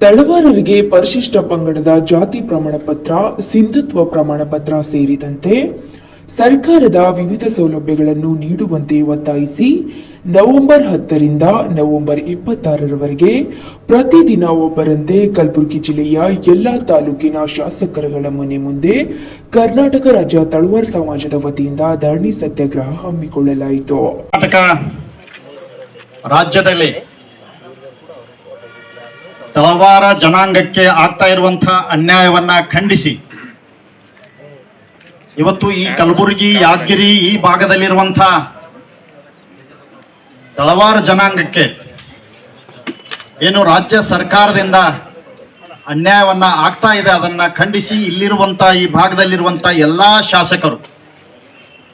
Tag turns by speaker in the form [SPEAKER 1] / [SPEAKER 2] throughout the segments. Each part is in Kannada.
[SPEAKER 1] ತಳವಾರರಿಗೆ ಪರಿಶಿಷ್ಟ ಪಂಗಡದ ಜಾತಿ ಪ್ರಮಾಣ ಪತ್ರ, ಸಿಂಧುತ್ವ ಪ್ರಮಾಣ ಪತ್ರ ಸೇರಿದಂತೆ ಸರ್ಕಾರದ ವಿವಿಧ ಸೌಲಭ್ಯಗಳನ್ನು ನೀಡುವಂತೆ ಒತ್ತಾಯಿಸಿ ನವೆಂಬರ್ ಹತ್ತರಿಂದ ನವೆಂಬರ್ ಇಪ್ಪತ್ತಾರರವರೆಗೆ ಪ್ರತಿದಿನ ಒಬ್ಬರಂತೆ ಕಲಬುರಗಿ ಜಿಲ್ಲೆಯ ಎಲ್ಲಾ ತಾಲೂಕಿನ ಶಾಸಕರುಗಳ ಮನೆ ಮುಂದೆ ಕರ್ನಾಟಕ ರಾಜ್ಯ ತಳವಾರ ಸಮಾಜದ ವತಿಯಿಂದ ಧರಣಿ ಸತ್ಯಾಗ್ರಹ ಹಮ್ಮಿಕೊಳ್ಳಲಾಯಿತು.
[SPEAKER 2] ರಾಜ್ಯದಲ್ಲಿ ತಳವಾರ ಜನಾಂಗಕ್ಕೆ ಆಗ್ತಾ ಇರುವಂತಹ ಅನ್ಯಾಯವನ್ನ ಖಂಡಿಸಿ. ಇವತ್ತು ಈ ಕಲಬುರಗಿ, ಯಾದಗಿರಿ ಈ ಭಾಗದಲ್ಲಿರುವಂತಹ ತಳವಾರ ಜನಾಂಗಕ್ಕೆ ಏನು ರಾಜ್ಯ ಸರ್ಕಾರದಿಂದ ಅನ್ಯಾಯವನ್ನ ಆಗ್ತಾ ಇದೆ ಅದನ್ನ ಖಂಡಿಸಿ ಇಲ್ಲಿರುವಂತ ಈ ಭಾಗದಲ್ಲಿರುವಂತ ಎಲ್ಲಾ ಶಾಸಕರು.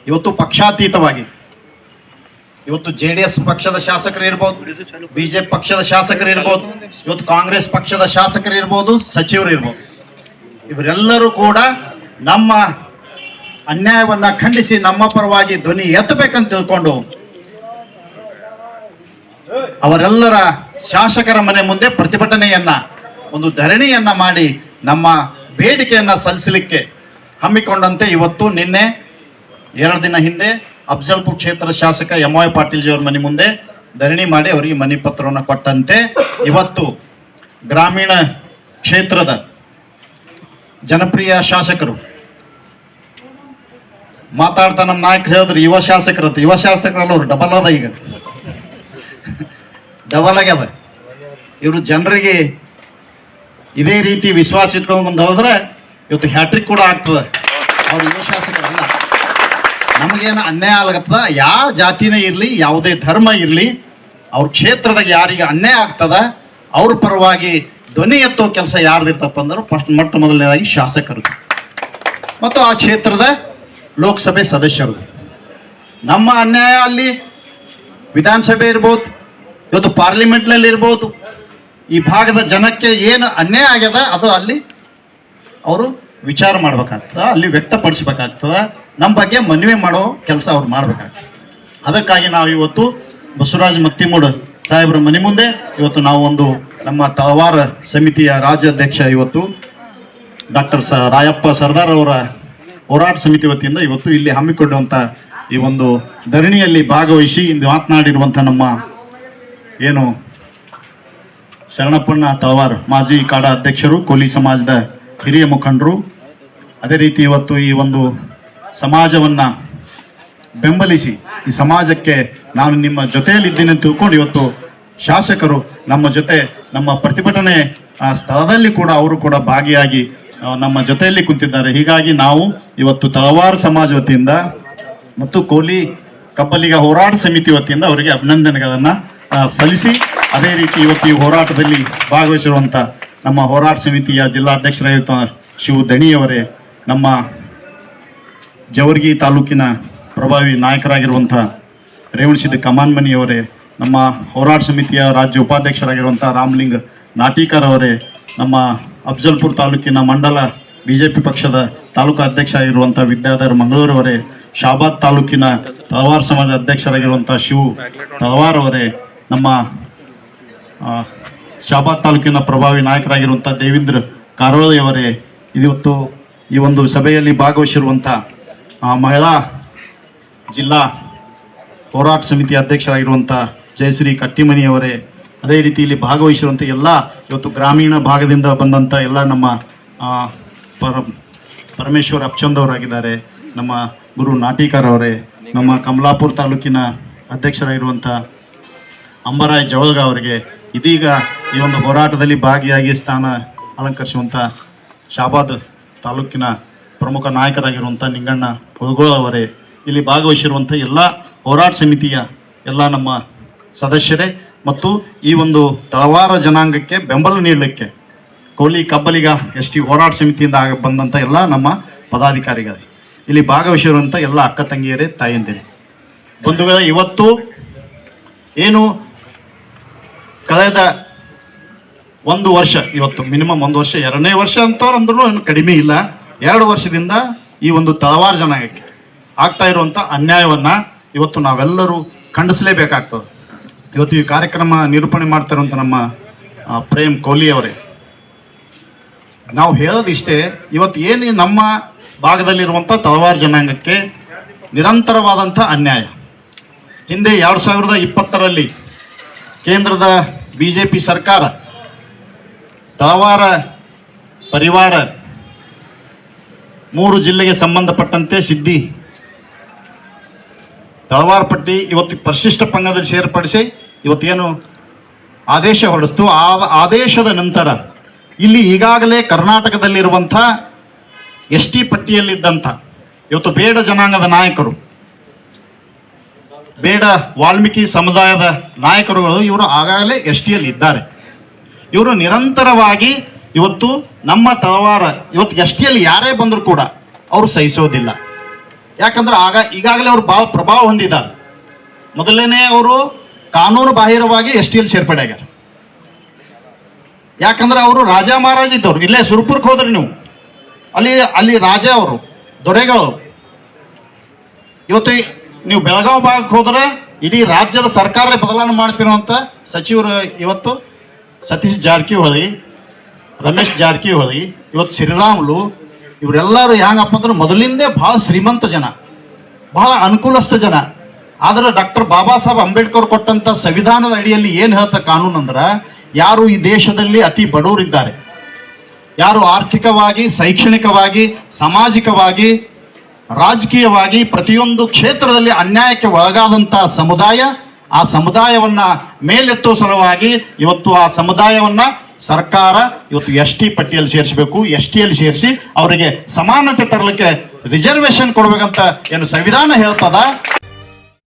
[SPEAKER 2] ಇವತ್ತು ಪಕ್ಷಾತೀತವಾಗಿ ಇವತ್ತು ಜೆ ಡಿ ಎಸ್ ಪಕ್ಷದ ಶಾಸಕರು ಇರ್ಬೋದು ಬಿಜೆಪಿ ಪಕ್ಷದ ಶಾಸಕರು ಇರ್ಬೋದು, ಇವತ್ತು ಕಾಂಗ್ರೆಸ್ ಪಕ್ಷದ ಶಾಸಕರು ಇರ್ಬೋದು, ಸಚಿವರು ಇರ್ಬೋದು. ಇವರೆಲ್ಲರೂ ಕೂಡ ನಮ್ಮ ಅನ್ಯಾಯವನ್ನ ಖಂಡಿಸಿ ನಮ್ಮ ಪರವಾಗಿ ಧ್ವನಿ ಎತ್ತಬೇಕಂತ ತಿಳ್ಕೊಂಡು ಅವರೆಲ್ಲರ ಶಾಸಕರ ಮನೆ ಮುಂದೆ ಪ್ರತಿಭಟನೆಯನ್ನ, ಒಂದು ಧರಣಿಯನ್ನ ಮಾಡಿ ನಮ್ಮ ಬೇಡಿಕೆಯನ್ನ ಸಲ್ಲಿಸಲಿಕ್ಕೆ ಹಮ್ಮಿಕೊಂಡಂತೆ ಇವತ್ತು ನಿನ್ನೆ, ಎರಡು ದಿನ ಹಿಂದೆ ಅಫ್ಜಲ್ಪುರ್ ಕ್ಷೇತ್ರದ ಶಾಸಕ ಎಂ ವೈ ಪಾಟೀಲ್ ಜಿ ಅವರ ಮನೆ ಮುಂದೆ ಧರಣಿ ಮಾಡಿ ಅವರಿಗೆ ಮನೆ ಪತ್ರವನ್ನು ಕೊಟ್ಟಂತೆ. ಇವತ್ತು ಗ್ರಾಮೀಣ ಕ್ಷೇತ್ರದ ಜನಪ್ರಿಯ ಶಾಸಕರು ಮಾತಾಡ್ತಾ ನಮ್ಮ ನಾಯಕರು ಹೇಳಿದ್ರು, ಯುವ ಶಾಸಕರಂತ ಯುವ ಶಾಸಕರಲ್ಲ ಅವ್ರು ಡಬಲ್ ಅದ ಈಗ. ಡಬಲ್ ಆಗ್ಯದ ಇವರು ಜನರಿಗೆ ಇದೇ ರೀತಿ ವಿಶ್ವಾಸ ಇಟ್ಕೊಂಡು ಬಂದು ಹೋದ್ರೆ ಇವತ್ತು ಹ್ಯಾಟ್ರಿಕ್ ಕೂಡ ಆಗ್ತದೆ. ಅವ್ರು ಯುವ ಶಾಸಕರಲ್ಲ. ನಮಗೇನು ಅನ್ಯಾಯ ಆಗತ್ತದ? ಯಾವ ಜಾತಿನೇ ಇರಲಿ, ಯಾವುದೇ ಧರ್ಮ ಇರಲಿ, ಅವ್ರ ಕ್ಷೇತ್ರದಾಗ ಯಾರಿಗೆ ಅನ್ಯಾಯ ಆಗ್ತದ, ಅವ್ರ ಪರವಾಗಿ ಧ್ವನಿ ಎತ್ತೋ ಕೆಲಸ ಯಾರ್ದಿರ್ತಪ್ಪ ಅಂದ್ರೆ ಫಸ್ಟ್ ಮೊಟ್ಟ ಮೊದಲನೇದಾಗಿ ಶಾಸಕರು. ಮತ್ತು ಆ ಕ್ಷೇತ್ರದ ಲೋಕಸಭೆ ಸದಸ್ಯರು. ನಮ್ಮ ಅನ್ಯಾಯ ಅಲ್ಲಿ ವಿಧಾನಸಭೆ ಇರ್ಬೋದು, ಇವತ್ತು ಪಾರ್ಲಿಮೆಂಟ್ನಲ್ಲಿ ಇರ್ಬೋದು, ಈ ಭಾಗದ ಜನಕ್ಕೆ ಏನು ಅನ್ಯಾಯ ಆಗ್ಯದ, ಅದು ಅಲ್ಲಿ ಅವರು ವಿಚಾರ ಮಾಡ್ಬೇಕಾಗ್ತದ, ಅಲ್ಲಿ ವ್ಯಕ್ತಪಡಿಸ್ಬೇಕಾಗ್ತದ. ನಮ್ಮ ಬಗ್ಗೆ ಮನವಿ ಮಾಡೋ ಕೆಲಸ ಅವ್ರು ಮಾಡ್ಬೇಕಾಗ್ತದೆ. ಅದಕ್ಕಾಗಿ ನಾವು ಇವತ್ತು ಬಸವರಾಜ್ ಮತ್ತಿಮೂಡ್ ಸಾಹೇಬರ ಮನೆ ಮುಂದೆ ಇವತ್ತು ನಾವು ಒಂದು ನಮ್ಮ ತಳವಾರ ಸಮಿತಿಯ ರಾಜ್ಯಾಧ್ಯಕ್ಷ ಇವತ್ತು ಡಾಕ್ಟರ್ ಸ ರಾಯಪ್ಪ ಸರ್ದಾರ್ ಅವರ ಹೋರಾಟ ಸಮಿತಿ ವತಿಯಿಂದ ಇವತ್ತು ಇಲ್ಲಿ ಹಮ್ಮಿಕೊಂಡಂತ ಈ ಒಂದು ಧರಣಿಯಲ್ಲಿ ಭಾಗವಹಿಸಿ ಇಂದು ಮಾತನಾಡಿರುವಂಥ ನಮ್ಮ ಏನು ಶರಣಪ್ಪಣ್ಣ ತಳವಾರ್ ಮಾಜಿ ಕಾಡ ಅಧ್ಯಕ್ಷರು, ಕೋಲಿ ಸಮಾಜದ ಹಿರಿಯ ಮುಖಂಡರು. ಅದೇ ರೀತಿ ಇವತ್ತು ಈ ಒಂದು ಸಮಾಜವನ್ನ ಬೆಂಬಲಿಸಿ, ಈ ಸಮಾಜಕ್ಕೆ ನಾನು ನಿಮ್ಮ ಜೊತೆಯಲ್ಲಿದ್ದೇನೆ ಅಂತ ತಿಳ್ಕೊಂಡು ಇವತ್ತು ಶಾಸಕರು ನಮ್ಮ ಜೊತೆ, ನಮ್ಮ ಪ್ರತಿಭಟನೆ ಸ್ಥಳದಲ್ಲಿ ಕೂಡ ಅವರು ಕೂಡ ಭಾಗಿಯಾಗಿ ನಮ್ಮ ಜೊತೆಯಲ್ಲಿ ಕುಂತಿದ್ದಾರೆ. ಹೀಗಾಗಿ ನಾವು ಇವತ್ತು ತಲವಾರು ಸಮಾಜ ವತಿಯಿಂದ ಮತ್ತು ಕೋಲಿ ಕಬ್ಬಲಿಗ ಹೋರಾಟ ಸಮಿತಿ ವತಿಯಿಂದ ಅವರಿಗೆ ಅಭಿನಂದನೆಗಳನ್ನ ಸಲ್ಲಿಸಿ, ಅದೇ ರೀತಿ ಇವತ್ತು ಈ ಹೋರಾಟದಲ್ಲಿ ಭಾಗವಹಿಸಿರುವಂತ ನಮ್ಮ ಹೋರಾಟ ಸಮಿತಿಯ ಜಿಲ್ಲಾಧ್ಯಕ್ಷರಾಗಿರುತ್ತ ಶಿವ ದಣಿಯವರೇ, ನಮ್ಮ ಜವರ್ಗಿ ತಾಲೂಕಿನ ಪ್ರಭಾವಿ ನಾಯಕರಾಗಿರುವಂಥ ರೇವಣಸಿದ್ದ ಕಮಾನ್ಮನಿಯವರೇ, ನಮ್ಮ ಹೋರಾಟ ಸಮಿತಿಯ ರಾಜ್ಯ ಉಪಾಧ್ಯಕ್ಷರಾಗಿರುವಂಥ ರಾಮಲಿಂಗ್ ನಾಟೀಕರ್ ಅವರೇ, ನಮ್ಮ ಅಫ್ಜಲ್ಪುರ್ ತಾಲೂಕಿನ ಮಂಡಲ ಬಿಜೆಪಿ ಪಕ್ಷದ ತಾಲೂಕು ಅಧ್ಯಕ್ಷ ಆಗಿರುವಂಥ ವಿದ್ಯಾಧರ್ ಮಂಗಳೂರವರೇ ಶಾಬಾದ್ ತಾಲೂಕಿನ ತಲವಾರ್ ಸಮಾಜ ಅಧ್ಯಕ್ಷರಾಗಿರುವಂಥ ಶಿವು ತಲವಾರ್ ಅವರೇ, ನಮ್ಮ ಶಾಬಾದ್ ತಾಲೂಕಿನ ಪ್ರಭಾವಿ ನಾಯಕರಾಗಿರುವಂಥ ದೇವೇಂದ್ರ ಕಾರೋಳಿಯವರೇ ಇವತ್ತು ಈ ಒಂದು ಸಭೆಯಲ್ಲಿ ಭಾಗವಹಿಸಿರುವಂಥ ಮಹಿಳಾ ಜಿಲ್ಲಾ ಹೋರಾಟ ಸಮಿತಿ ಅಧ್ಯಕ್ಷರಾಗಿರುವಂಥ ಜಯಶ್ರೀ ಕಟ್ಟಿಮನಿಯವರೇ ಅದೇ ರೀತಿ ಇಲ್ಲಿ ಭಾಗವಹಿಸಿರುವಂಥ ಎಲ್ಲ ಇವತ್ತು ಗ್ರಾಮೀಣ ಭಾಗದಿಂದ ಬಂದಂಥ ಎಲ್ಲ ನಮ್ಮ ಪರ, ಪರಮೇಶ್ವರ್ ಅಪ್ಚಂದವರಾಗಿದ್ದಾರೆ ನಮ್ಮ ಗುರು ನಾಟಿಕಾರ್ ಅವರೇ, ನಮ್ಮ ಕಮಲಾಪುರ ತಾಲೂಕಿನ ಅಧ್ಯಕ್ಷರಾಗಿರುವಂಥ ಅಂಬರಾಯ್ ಜವಲ್ಗ ಅವರಿಗೆ ಇದೀಗ ಈ ಒಂದು ಹೋರಾಟದಲ್ಲಿ ಭಾಗಿಯಾಗಿ ಸ್ಥಾನ ಅಲಂಕರಿಸುವಂಥ ಶಾಬಾದ್ ತಾಲೂಕಿನ ಪ್ರಮುಖ ನಾಯಕರಾಗಿರುವಂಥ ನಿಂಗಣ್ಣ ಅವರೇ ಇಲ್ಲಿ ಭಾಗವಹಿಸಿರುವಂಥ ಎಲ್ಲ ಹೋರಾಟ ಸಮಿತಿಯ ಎಲ್ಲ ನಮ್ಮ ಸದಸ್ಯರೇ ಮತ್ತು ಈ ಒಂದು ತಳವಾರ ಜನಾಂಗಕ್ಕೆ ಬೆಂಬಲ ನೀಡಲಿಕ್ಕೆ ಕೋಲಿ ಕಬ್ಬಲಿಗ ಎಸ್ ಟಿ ಹೋರಾಟ ಸಮಿತಿಯಿಂದ ಬಂದಂಥ ಎಲ್ಲ ನಮ್ಮ ಪದಾಧಿಕಾರಿಗಳೇ. ಇಲ್ಲಿ ಭಾಗವಹಿಸಿರುವಂಥ ಎಲ್ಲ ಅಕ್ಕ ತಂಗಿಯರೇ, ತಾಯಂದಿರೇ. ವೇಳೆ ಇವತ್ತು ಏನು ಕಳೆದ ಒಂದು ವರ್ಷ, ಇವತ್ತು ಮಿನಿಮಮ್ ಒಂದು ವರ್ಷ, ಎರಡನೇ ವರ್ಷ ಅಂತವ್ರು ಅಂದ್ರೂ ಏನು ಕಡಿಮೆ ಇಲ್ಲ. ಎರಡು ವರ್ಷದಿಂದ ಈ ಒಂದು ತಳವಾರ ಜನಾಂಗಕ್ಕೆ ಆಗ್ತಾ ಇರುವಂತ ಅನ್ಯಾಯವನ್ನ ಇವತ್ತು ನಾವೆಲ್ಲರೂ ಖಂಡಿಸಲೇಬೇಕಾಗ್ತದೆ. ಇವತ್ತು ಈ ಕಾರ್ಯಕ್ರಮ ನಿರೂಪಣೆ ಮಾಡ್ತಾ ಇರುವಂತ ನಮ್ಮ ಪ್ರೇಮ್ ಕೊಹ್ಲಿ ಅವರೇ. ನಾವು ಹೇಳೋದಿಷ್ಟೇ, ಇವತ್ತು ಏನು ನಮ್ಮ ಭಾಗದಲ್ಲಿರುವಂಥ ತಳವಾರ ಜನಾಂಗಕ್ಕೆ ನಿರಂತರವಾದಂಥ ಅನ್ಯಾಯ. ಹಿಂದೆ ಎರಡು ಸಾವಿರದ ಇಪ್ಪತ್ತರಲ್ಲಿ ಕೇಂದ್ರದ ಬಿ ಸರ್ಕಾರ ತಳವಾರ ಪರಿವಾರ ಮೂರು ಜಿಲ್ಲೆಗೆ ಸಂಬಂಧಪಟ್ಟಂತೆ ಸಿದ್ದಿ ತಳವಾರಪಟ್ಟಿ ಇವತ್ತು ಪರಿಶಿಷ್ಟ ಪಂಗದಲ್ಲಿ ಸೇರ್ಪಡಿಸಿ ಇವತ್ತೇನು ಆದೇಶ ಹೊರಡಿಸ್ತು. ಆ ಆದೇಶದ ನಂತರ ಇಲ್ಲಿ ಈಗಾಗಲೇ ಕರ್ನಾಟಕದಲ್ಲಿರುವಂಥ ಎಸ್ ಟಿ ಪಟ್ಟಿಯಲ್ಲಿದ್ದಂಥ ಇವತ್ತು ಬೇಡ ಜನಾಂಗದ ನಾಯಕರು, ಬೇಡ ವಾಲ್ಮೀಕಿ ಸಮುದಾಯದ ನಾಯಕರುಗಳು ಇವರು ಆಗಾಗಲೇ ಎಸ್ ಟಿಯಲ್ಲಿ ಇದ್ದಾರೆ ಇವರು ನಿರಂತರವಾಗಿ ಇವತ್ತು ನಮ್ಮ ತಳವಾರ, ಇವತ್ತು ಎಸ್ ಟಿಯಲ್ಲಿ ಯಾರೇ ಬಂದರೂ ಕೂಡ ಅವರು ಸಹಿಸೋದಿಲ್ಲ. ಯಾಕಂದ್ರೆ ಆಗ ಈಗಾಗಲೇ ಅವರು ಭಾಳ ಪ್ರಭಾವ ಹೊಂದಿದ್ದಾರೆ. ಮೊದಲನೇ ಅವರು ಕಾನೂನು ಬಾಹಿರವಾಗಿ ಎಸ್ ಟಿಯಲ್ಲಿ ಸೇರ್ಪಡೆ ಆಗ್ಯಾರ? ಯಾಕಂದ್ರೆ ಅವರು ರಾಜ ಮಹಾರಾಜ ಇದ್ದವ್ರು. ಇಲ್ಲೇ ಸುರ್ಪುರ್ಗೆ ಹೋದ್ರಿ ನೀವು. ಅಲ್ಲಿ ಅಲ್ಲಿ ರಾಜ ಅವರು, ದೊರೆಗಳು. ಇವತ್ತು ನೀವು ಬೆಳಗಾವಿ ಭಾಗಕ್ಕೆ ಹೋದ್ರೆ ಇಡೀ ರಾಜ್ಯದ ಸರ್ಕಾರ ಬದಲಾವಣೆ ಮಾಡ್ತಿರುವಂತ ಸಚಿವರು ಇವತ್ತು ಸತೀಶ್ ಜಾರಕಿಹೊಳಿ ರಮೇಶ್ ಜಾರಕಿಹೊಳಿ, ಇವತ್ತು ಶ್ರೀರಾಮುಲು, ಇವರೆಲ್ಲರೂ ಹೆಂಗಪ್ಪ ಅಂದ್ರೆ ಮೊದಲಿಂದೇ ಬಹಳ ಶ್ರೀಮಂತ ಜನ ಬಹಳ ಅನುಕೂಲಸ್ಥ ಜನ. ಆದ್ರೆ ಡಾಕ್ಟರ್ ಬಾಬಾ ಸಾಹೇಬ್ ಅಂಬೇಡ್ಕರ್ ಕೊಟ್ಟಂತ ಸಂವಿಧಾನದ ಅಡಿಯಲ್ಲಿ ಏನು ಹೇಳ್ತ ಕಾನೂನು ಅಂದ್ರೆ, ಯಾರು ಈ ದೇಶದಲ್ಲಿ ಅತಿ ಬಡವರಿದ್ದಾರೆ ಯಾರು ಆರ್ಥಿಕವಾಗಿ, ಶೈಕ್ಷಣಿಕವಾಗಿ, ಸಾಮಾಜಿಕವಾಗಿ, ರಾಜಕೀಯವಾಗಿ ಪ್ರತಿಯೊಂದು ಕ್ಷೇತ್ರದಲ್ಲಿ ಅನ್ಯಾಯಕ್ಕೆ ಒಳಗಾದಂತಹ ಸಮುದಾಯ, ಆ ಸಮುದಾಯವನ್ನ ಮೇಲೆತ್ತುವ ಸಲುವಾಗಿ ಇವತ್ತು ಆ ಸಮುದಾಯವನ್ನ ಸರ್ಕಾರ ಇವತ್ತು ಎಸ್ ಟಿ ಪಟ್ಟಿಯಲ್ಲಿ ಸೇರಿಸಬೇಕು, ಎಸ್ ಟಿಯಲ್ಲಿ ಸೇರಿಸಿ ಅವರಿಗೆ ಸಮಾನತೆ ತರಲಿಕ್ಕೆ ರಿಸರ್ವೇಶನ್ ಕೊಡಬೇಕಂತ ಏನು ಸಂವಿಧಾನ ಹೇಳ್ತದ?